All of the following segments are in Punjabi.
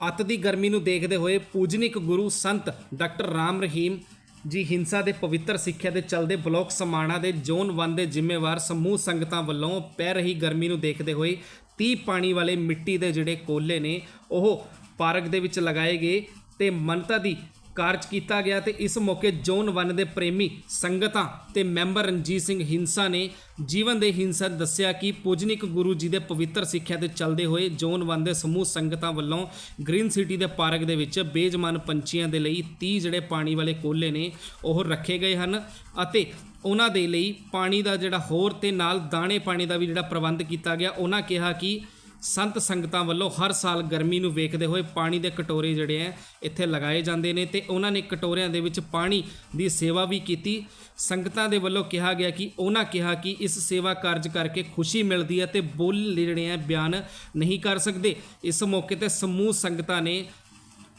ਅੱਤ ਦੀ ਗਰਮੀ ਨੂੰ ਦੇਖਦੇ ਹੋਏ ਪੂਜਨਿਕ ਗੁਰੂ ਸੰਤ ਡਾਕਟਰ ਰਾਮ ਰਹੀਮ ਜੀ ਹਿੰਸਾ ਦੇ ਪਵਿੱਤਰ ਸਿੱਖਿਆ ਦੇ ਚਲਦੇ ਬਲਾਕ ਸਮਾਣਾ ਦੇ ਜ਼ੋਨ 1 ਦੇ ਜ਼ਿੰਮੇਵਾਰ ਸਮੂਹ ਸੰਗਤਾਂ ਵੱਲੋਂ ਪੈ ਰਹੀ ਗਰਮੀ ਨੂੰ ਦੇਖਦੇ ਹੋਏ 30 ਪਾਣੀ ਵਾਲੇ ਮਿੱਟੀ ਦੇ ਜਿਹੜੇ ਕੋਲੇ ਨੇ, ਉਹ ਪਾਰਕ ਦੇ ਵਿੱਚ ਲਗਾਏ ਗਏ ਤੇ ਮਨਤਾ ਦੀ ਕਾਰਜ ਕੀਤਾ ਗਿਆ ਤੇ ਇਸ ਮੌਕੇ ਜ਼ੋਨ 1 ਦੇ ਪ੍ਰੇਮੀ ਸੰਗਤਾਂ ਤੇ ਮੈਂਬਰ ਰਣਜੀਤ ਸਿੰਘ ਹਿੰਸਾ ਨੇ ਜੀਵਨ ਦੇ ਹਿੰਸਾ ਦੱਸਿਆ ਕਿ ਪੂਜਨਿਕ ਗੁਰੂ ਜੀ ਦੇ ਪਵਿੱਤਰ ਸਿੱਖਿਆ ਤੇ ਚੱਲਦੇ ਹੋਏ ਜ਼ੋਨ 1 ਦੇ ਸਮੂਹ ਸੰਗਤਾਂ ਵੱਲੋਂ ਗ੍ਰੀਨ ਸਿਟੀ ਦੇ ਪਾਰਕ ਦੇ ਵਿੱਚ ਬੇਜਮਾਨ ਪੰਛੀਆਂ ਦੇ ਲਈ 30 ਜਿਹੜੇ ਪਾਣੀ ਵਾਲੇ ਕੋਲੇ ਨੇ, ਉਹ ਰੱਖੇ ਗਏ ਹਨ ਅਤੇ ਉਹਨਾਂ ਦੇ ਲਈ ਪਾਣੀ ਦਾ ਜਿਹੜਾ ਹੋਰ ਤੇ ਨਾਲ ਦਾਣੇ ਪਾਣੀ ਦਾ ਵੀ ਜਿਹੜਾ ਪ੍ਰਬੰਧ ਕੀਤਾ ਗਿਆ, ਉਹਨਾਂ ਕਿਹਾ ਕਿ ਸੰਤ ਸੰਗਤਾਂ ਵੱਲੋਂ ਹਰ ਸਾਲ ਗਰਮੀ ਨੂੰ ਵੇਖਦੇ ਹੋਏ ਪਾਣੀ ਦੇ ਕਟੋਰੇ ਜਿਹੜੇ ਆ ਇੱਥੇ ਲਗਾਏ ਜਾਂਦੇ ਨੇ ਤੇ ਉਹਨਾਂ ਨੇ ਕਟੋਰਿਆਂ ਦੇ ਵਿੱਚ ਪਾਣੀ ਦੀ ਸੇਵਾ ਵੀ ਕੀਤੀ। ਸੰਗਤਾਂ ਦੇ ਵੱਲੋਂ ਕਿਹਾ ਗਿਆ ਕਿ ਉਹਨਾਂ ਕਿਹਾ ਕਿ ਇਸ ਸੇਵਾ ਕਾਰਜ ਕਰਕੇ ਖੁਸ਼ੀ ਮਿਲਦੀ ਹੈ ਤੇ ਬੋਲ ਜਿਹੜੇ ਆ ਬਿਆਨ ਨਹੀਂ ਕਰ ਸਕਦੇ। ਇਸ ਮੌਕੇ ਤੇ ਸਮੂਹ ਸੰਗਤਾਂ ਨੇ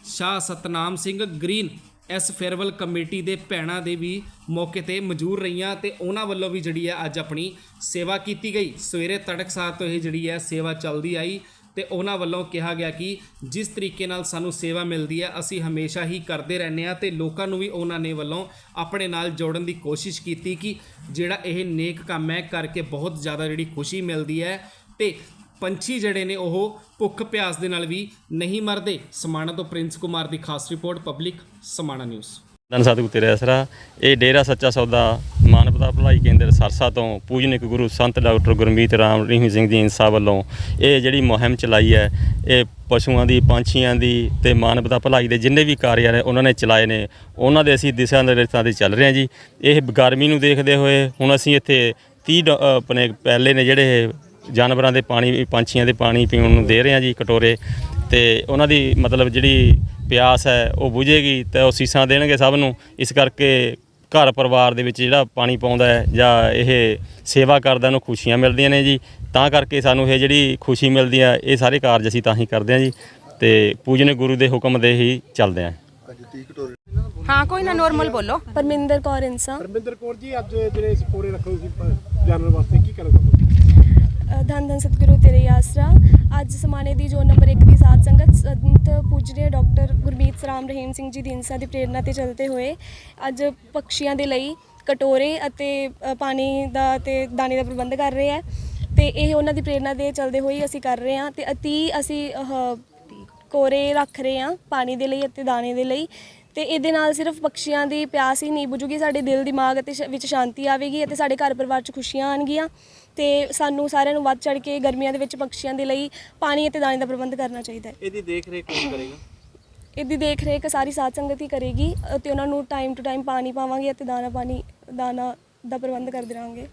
ਸ਼ਾਹ ਸਤਨਾਮ ਸਿੰਘ, ਗ੍ਰੀਨ ਇਸ ਫੇਅਰਵੈਲ ਕਮੇਟੀ ਦੇ ਭੈਣਾਂ ਦੇ ਵੀ ਮੌਕੇ ਤੇ ਮੌਜੂਦ ਰਹੀਆਂ ਤੇ ਉਹਨਾਂ ਵੱਲੋਂ ਵੀ ਜਿਹੜੀ ਹੈ ਅੱਜ ਆਪਣੀ ਸੇਵਾ ਕੀਤੀ ਗਈ। ਸਵੇਰੇ ਤੜਕਸਾਰ ਤੋਂ ਇਹ ਜਿਹੜੀ ਹੈ ਸੇਵਾ ਚੱਲਦੀ ਆਈ ਤੇ ਉਹਨਾਂ ਵੱਲੋਂ ਕਿਹਾ ਗਿਆ ਕਿ ਜਿਸ ਤਰੀਕੇ ਨਾਲ ਸਾਨੂੰ ਸੇਵਾ ਮਿਲਦੀ ਹੈ, ਅਸੀਂ ਹਮੇਸ਼ਾ ਹੀ ਕਰਦੇ ਰਹਿੰਦੇ ਆ ਤੇ ਲੋਕਾਂ ਨੂੰ ਵੀ ਉਹਨਾਂ ਨੇ ਵੱਲੋਂ ਆਪਣੇ ਨਾਲ ਜੋੜਨ ਦੀ ਕੋਸ਼ਿਸ਼ ਕੀਤੀ ਕਿ ਜਿਹੜਾ ਇਹ ਨੇਕ ਕੰਮ ਹੈ, ਕਰਕੇ ਬਹੁਤ ਜ਼ਿਆਦਾ ਜਿਹੜੀ ਖੁਸ਼ੀ ਮਿਲਦੀ ਹੈ ਤੇ ਪੰਛੀ ਜਿਹੜੇ ਨੇ ਉਹ ਭੁੱਖ ਪਿਆਸ ਦੇ ਨਾਲ ਵੀ ਨਹੀਂ ਮਰਦੇ। ਸਮਾਣਾ ਤੋਂ ਪ੍ਰਿੰਸ ਕੁਮਾਰ ਦੀ ਖਾਸ ਰਿਪੋਰਟ, ਪਬਲਿਕ ਸਮਾਣਾ ਨਿਊਜ਼। ਧੰਨ ਸਤਿਗੁਰੂ ਤੇਰੇ ਅਸਰਾ, ਇਹ ਡੇਰਾ ਸੱਚਾ ਸੌਦਾ ਮਾਨਵਤਾ ਭਲਾਈ ਕੇਂਦਰ ਸਰਸਾ ਤੋਂ ਪੂਜਨਿਕ ਗੁਰੂ ਸੰਤ ਡਾਕਟਰ ਗੁਰਮੀਤ ਰਾਮ ਰਹੀਮ ਸਿੰਘ ਜੀ ਇੰਸਾ ਵੱਲੋਂ ਇਹ ਜਿਹੜੀ ਮੁਹਿੰਮ ਚਲਾਈ ਹੈ, ਇਹ ਪਸ਼ੂਆਂ ਦੀ, ਪੰਛੀਆਂ ਦੀ ਤੇ ਮਾਨਵਤਾ ਭਲਾਈ ਦੇ ਜਿੰਨੇ ਵੀ ਕਾਰਜ ਨੇ ਉਹਨਾਂ ਨੇ ਚਲਾਏ ਨੇ। ਉਹਨਾਂ ਦੇ ਅਸੀਂ ਦਿਸ਼ਾ ਨਿਰਦੇਸ਼ਾਂ ਤੇ ਚੱਲ ਰਹੇ ਹਾਂ ਜੀ। ਇਹ ਗਰਮੀ ਨੂੰ ਦੇਖਦੇ ਹੋਏ ਹੁਣ ਅਸੀਂ ਇੱਥੇ 30 ਡ- ਆਪਣੇ ਪਹਿਲੇ ਨੇ ਜਿਹੜੇ ਜਾਨਵਰਾਂ ਦੇ ਪਾਣੀ ਪੰਛੀਆਂ ਦੇ ਪਾਣੀ ਪੀਣ ਨੂੰ ਦੇ ਰਹੇ ਹਾਂ ਜੀ ਕਟੋਰੇ ਤੇ ਉਹਨਾਂ ਦੀ ਮਤਲਬ ਜਿਹੜੀ ਪਿਆਸ ਹੈ ਉਹ ਬੁਝੇਗੀ ਤੇ ਉਹ ਸੀਸਾਂ ਦੇਣਗੇ ਸਭ ਨੂੰ। ਇਸ ਕਰਕੇ ਘਰ ਪਰਿਵਾਰ ਦੇ ਵਿੱਚ ਜਿਹੜਾ ਪਾਣੀ ਪਾਉਂਦਾ ਹੈ ਜਾਂ ਇਹ ਸੇਵਾ ਕਰਦਾ ਉਹਨੂੰ ਖੁਸ਼ੀਆਂ ਮਿਲਦੀਆਂ ਨੇ ਜੀ। ਤਾਂ ਕਰਕੇ ਸਾਨੂੰ ਇਹ ਜਿਹੜੀ ਖੁਸ਼ੀ ਮਿਲਦੀ ਹੈ ਇਹ ਸਾਰੇ ਕਾਰਜ ਅਸੀਂ ਤਾਂ ਹੀ ਕਰਦੇ ਹਾਂ ਜੀ ਤੇ ਪੂਜਨੇ ਗੁਰੂ ਦੇ ਹੁਕਮ ਦੇ ਹੀ ਚੱਲਦੇ ਹਾਂ। ਹਾਂ ਕੋਈ ਨਾ ਨੋਰਮਲ ਬੋਲੋ। ਪਰਮਿੰਦਰ ਕੌਰ ਇੰਸਾ ਪਰਮਿੰਦਰ ਕੌਰ ਜੀ ਅੱਜ ਜਿਹੜੇ ਸਪੋਰੇ ਰੱਖੇ ਸੀ ਜਾਨਵਰ ਵਾਸਤੇ ਕੀ ਅ, ਧੰਨ ਧੰਨ ਸਤਿਗੁਰੂ ਤੇਰੇ ਆਸਰਾ ਅੱਜ ਸਮਾਣੇ ਦੀ ਜੋ ਨੰਬਰ 1 ਦੀ ਸਾਧ ਸੰਗਤ, ਸੰਤ ਪੂਜਨੀय ਡਾਕਟਰ ਗੁਰਮੀਤ ਰਾਮ ਰਹੀਮ ਸਿੰਘ ਜੀ ਦੀ ਇੰਸਾ ਦੀ ਪ੍ਰੇਰਣਾ ਤੇ ਚੱਲਦੇ ਹੋਏ, ਅੱਜ ਪਕਸ਼ੀਆਂ ਦੇ ਲਈ ਕਟੋਰੇ ਅਤੇ ਪਾਣੀ ਦਾ ਤੇ ਦਾਣੇ ਦਾ ਪ੍ਰਬੰਧ ਕਰ ਰਹੇ ਹੈ। ਤੇ ਇਹ ਉਹਨਾਂ ਦੀ ਪ੍ਰੇਰਣਾ ਦੇ ਚਲਦੇ ਹੋਏ ਅਸੀਂ ਕਰ ਰਹੇ ਹਾਂ ਤੇ ਅਤੀ ਅਸੀਂ ਕੋਰੇ ਰੱਖ ਰਹੇ ਹਾਂ ਪਾਣੀ ਦੇ ਲਈ ਅਤੇ ਦਾਣੇ ਦੇ ਲਈ। ਤੇ ਇਹਦੇ ਨਾਲ ਸਿਰਫ ਪੰਛੀਆਂ ਦੀ ਪਿਆਸ ਹੀ ਨਹੀਂ ਬੁਝੂਗੀ ਸਾਡੇ ਦਿਲ ਦਿਮਾਗ ਅਤੇ ਵਿੱਚ ਸ਼ਾਂਤੀ ਆਵੇਗੀ ਅਤੇ ਸਾਡੇ ਘਰ ਪਰਿਵਾਰ 'ਚ ਖੁਸ਼ੀਆਂ ਆਣਗੀਆਂ ਤੇ ਸਾਨੂੰ ਸਾਰਿਆਂ ਨੂੰ ਵੱਧ ਚੜ ਕੇ ਗਰਮੀਆਂ ਦੇ ਵਿੱਚ ਪੰਛੀਆਂ ਦੇ ਲਈ ਪਾਣੀ ਅਤੇ ਦਾਣੇ ਦਾ ਪ੍ਰਬੰਧ ਕਰਨਾ ਚਾਹੀਦਾ ਹੈ। ਇਹਦੀ ਦੇਖ ਰੇਖ ਕੌਣ ਕਰੇਗਾ? ਇਹਦੀ ਦੇਖ ਰੇਖ ਸਾਰੀ ਸਾਧ ਸੰਗਤ ਹੀ ਕਰੇਗੀ ਅਤੇ ਉਹਨਾਂ ਨੂੰ ਟਾਈਮ ਟੂ ਟਾਈਮ ਪਾਣੀ ਪਾਵਾਂਗੇ ਅਤੇ ਦਾਣਾ ਪਾਣੀ ਦਾਣਾ ਦਾ ਪ੍ਰਬੰਧ ਕਰਦੇ ਰਹਾਂਗੇ